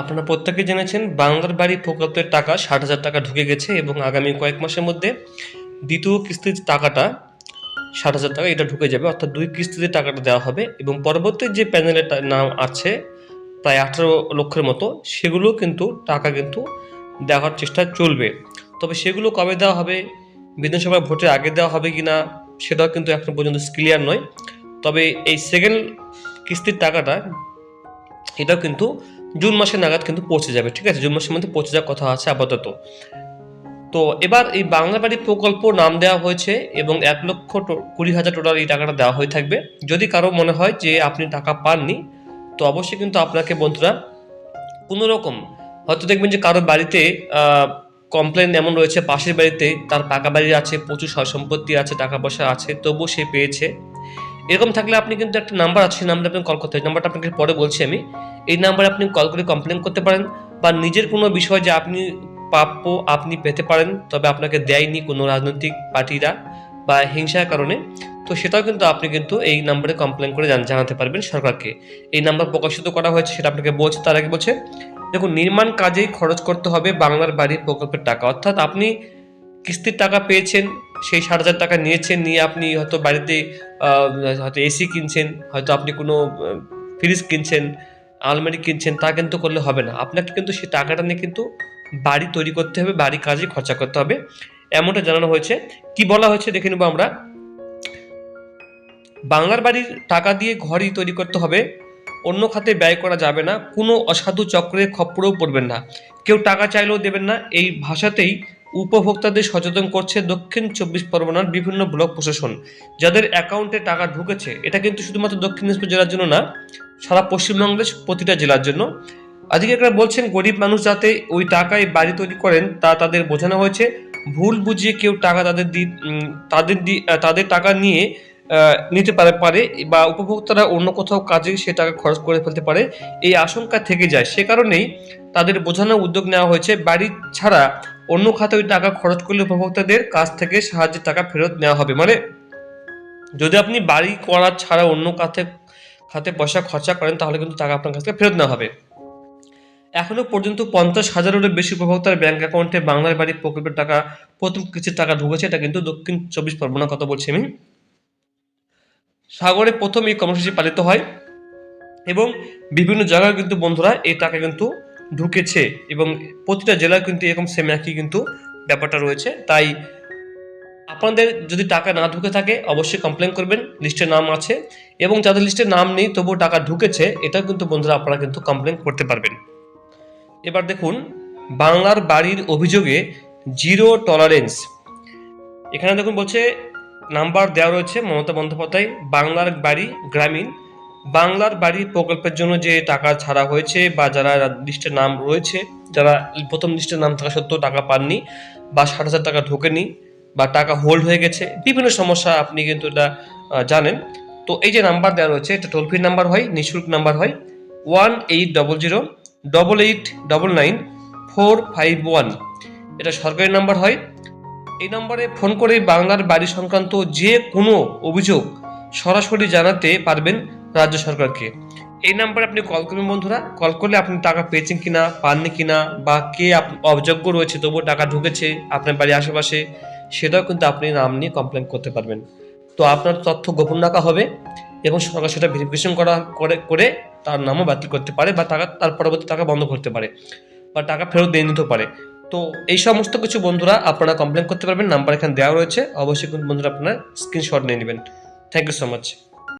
আপনারা প্রত্যেকে জেনেছেন, বাংলার বাড়ি প্রকল্পের টাকা ষাট হাজার টাকা ঢুকে গেছে এবং আগামী কয়েক মাসের মধ্যে দ্বিতীয় কিস্তির টাকাটা ষাট হাজার টাকা এটা ঢুকে যাবে, অর্থাৎ দুই কিস্তিতে টাকাটা দেওয়া হবে এবং পরবর্তী যে প্যানেলের নাম আছে প্রায় আঠারো লক্ষের মতো, সেগুলো কিন্তু টাকা কিন্তু দেওয়ার চেষ্টা চলবে। তবে সেগুলো কবে দেওয়া হবে বিধানসভা ভোটের আগে দেওয়া হবে কি না সেটাও কিন্তু এখন পর্যন্ত ক্লিয়ার নয়। তবে এই সেকেন্ড কিস্তির টাকাটা, এটাও কিন্তু জুন মাসের নাগাদ কিন্তু পৌঁছে যাবে, ঠিক আছে? জুন মাসের মধ্যে পৌঁছে যাওয়ার কথা আছে আপাতত। তো এবার এই বাংলা বাড়ি প্রকল্প নাম দেওয়া হয়েছে এবং এক লক্ষ কুড়ি হাজার টোটাল এই টাকাটা দেওয়া হয়ে থাকবে। যদি কারও মনে হয় যে আপনি টাকা পাননি, তো অবশ্যই কিন্তু আপনাকে বন্ধুরা কোনো রকম হয়তো দেখবেন যে কারও বাড়িতে কমপ্লেন এমন রয়েছে, পাশের বাড়িতে তার পাকা বাড়ি আছে, প্রচুর সম্পত্তি আছে, টাকা পয়সা আছে, তবুও সে পেয়েছে। এরকম থাকলে আপনি কিন্তু একটা নাম্বার আছে, সেই নাম্বারে আপনি কল করতে নাম্বারটা আপনাকে পরে বলছি আমি। এই নাম্বারে আপনি কল করে কমপ্লেন করতে পারেন বা নিজের কোনো বিষয় যে আপনি প্রাপ্য আপনি পেতে পারেন, তবে আপনাকে দেয়নি কোনো রাজনৈতিক পার্টিরা বা হিংসার কারণে। তো সেটাও কিন্তু আপনি কিন্তু এই নাম্বারে কমপ্লেন করে জানাতে পারবেন সরকারকে। এই নাম্বার প্রকাশিত করা হয়েছে, সেটা আপনাকে বলছে, তার আগে বলছে, দেখুন, নির্মাণ কাজেই খরচ করতে হবে বাংলার বাড়ি প্রকল্পের টাকা। অর্থাৎ আপনি কিস্তির টাকা পেয়েছেন সেই ষাট হাজার টাকা নিয়েছেন, নিয়ে আপনি হয়তো বাড়িতে হয়তো এসি কিনছেন, হয়তো আপনি কোনো ফ্রিজ কিনছেন, আলমারি কিনছেন, তা কিন্তু করলে হবে না। আপনাকে কিন্তু সেই টাকাটা নিয়ে কিন্তু বাড়ি তৈরি করতে হবে, বাড়ি কাজে খরচা করতে হবে। এমনটা জানানো হয়েছে। কি বলা হয়েছে দেখে নেব আমরা। বাংলার বাড়ির টাকা দিয়ে ঘরই তৈরি করতে হবে। অন্য খাতে ব্যয় করা যাবে না। কোনো অসাধু চক্রের খপ্পরেও পড়বেন না। কেউ টাকা চাইলেও দেবেন না। এই ভাষাতেই উপভোক্তাদের সচেতন করছে দক্ষিণ চব্বিশ পরগনার বিভিন্ন ব্লক প্রশাসন, যাদের অ্যাকাউন্টে টাকা ঢুকেছে। এটা কিন্তু শুধুমাত্র দক্ষিণ দিনাজপুর জেলার জন্য না, সারা পশ্চিমবঙ্গের প্রতিটা জেলার জন্য। আধিকারিকরা বলছেন, গরিব মানুষ যাতে ওই টাকায় বাড়ি তৈরি করেন, তা তাদের বোঝানো হয়েছে। ভুল বুঝিয়ে কেউ টাকা তাদের দি তাদের দি তাদের টাকা নিয়ে নিতে পারে পারে বা উপভোক্তারা অন্য কোথাও কাজে সে টাকা খরচ করে ফেলতে পারে। এই আশঙ্কা থেকে যায়। সে কারণেই তাদের বোঝানোর উদ্যোগ নেওয়া হয়েছে। বাড়ি ছাড়া অন্য খাতে ওই টাকা খরচ করলে উপভোক্তাদের কাছ থেকে সাহায্যের টাকা ফেরত নেওয়া হবে। মানে যদি আপনি বাড়ি করা ছাড়া অন্য খাতে খাতে পয়সা খরচা করেন, তাহলে কিন্তু টাকা আপনার কাছ থেকে ফেরত নেওয়া হবে। এখনও পর্যন্ত পঞ্চাশ হাজারেরও বেশি উপভোক্তার ব্যাঙ্ক অ্যাকাউন্টে বাংলার বাড়ি প্রকল্পের টাকা, প্রথম কিস্তির টাকা ঢুকেছে, এটা কিন্তু দক্ষিণ চব্বিশ পরগনার কথা বলছি আমি। সাগরে প্রথম এই কর্মসূচি পালিত হয় এবং বিভিন্ন জায়গায় কিন্তু বন্ধুরা এই টাকা কিন্তু ঢুকেছে এবং প্রতিটা জেলায় কিন্তু এরকম সেম একই কিন্তু ব্যাপারটা রয়েছে। তাই আপনাদের যদি টাকা না ঢুকে থাকে, অবশ্যই কমপ্লেন করবেন লিস্টে নাম আছে এবং যাদের লিস্টে নাম নেই, তবুও টাকা ঢুকেছে, এটাও কিন্তু বন্ধুরা আপনারা কিন্তু কমপ্লেন করতে পারবেন। এবার দেখুন, বাংলার বাড়ির অভিযোগে জিরো টলারেন্স এখানে দেখুন বলছে নাম্বার দেওয়া রয়েছে মমতা বন্দ্যোপাধ্যায়, বাংলার বাড়ি, গ্রামীণ। বাংলার বাড়ি প্রকল্পের জন্য যে টাকা ছাড়া হয়েছে বা যারা লিস্টের নাম রয়েছে, যারা প্রথম লিস্টের নাম থাকা সত্ত্বেও টাকা পাননি বা ষাট হাজার টাকা ঢোকেনি বা টাকা হোল্ড হয়ে গেছে, বিভিন্ন সমস্যা আপনি কিন্তু এটা জানেন। তো এই যে নাম্বার দেওয়া রয়েছে, এটা টোল ফ্রি নাম্বার হয়, নিঃশুল্ক নাম্বার হয় one eight double zero double eight double nine four five one এটা সরকারি নাম্বার হয়। এই নম্বরে ফোন করে বাংলার বাড়ি সংক্রান্ত যে কোনো অভিযোগ সরাসরি জানাতে পারবেন। রাজ্য সরকারকে। এই নাম্বারে আপনি কল করবেন বন্ধুরা। কল করলে আপনি টাকা পেয়েছেন কিনা, পাননি কিনা, বা কে অযোগ্য রয়েছে, তবুও টাকা ঢুকেছে আপনার বাড়ির আশেপাশে, সেটাও কিন্তু আপনি নাম নিয়ে কমপ্লেন করতে পারবেন। তো আপনার তথ্য গোপন রাখা হবে এবং সরকার সেটা ভেরিফিকেশন করা, করে করে তার নামও বাতিল করতে পারে বা টাকা, তার পরবর্তী টাকা বন্ধ করতে পারে বা টাকা ফেরত দিয়ে নিতে পারে। তো এই সমস্ত কিছু বন্ধুরা আপনারা কমপ্লেন করতে পারবেন, নাম্বার এখানে দেওয়া রয়েছে। অবশ্যই কিন্তু বন্ধুরা আপনারা স্ক্রিনশট নিয়ে নেবেন। Thank you so much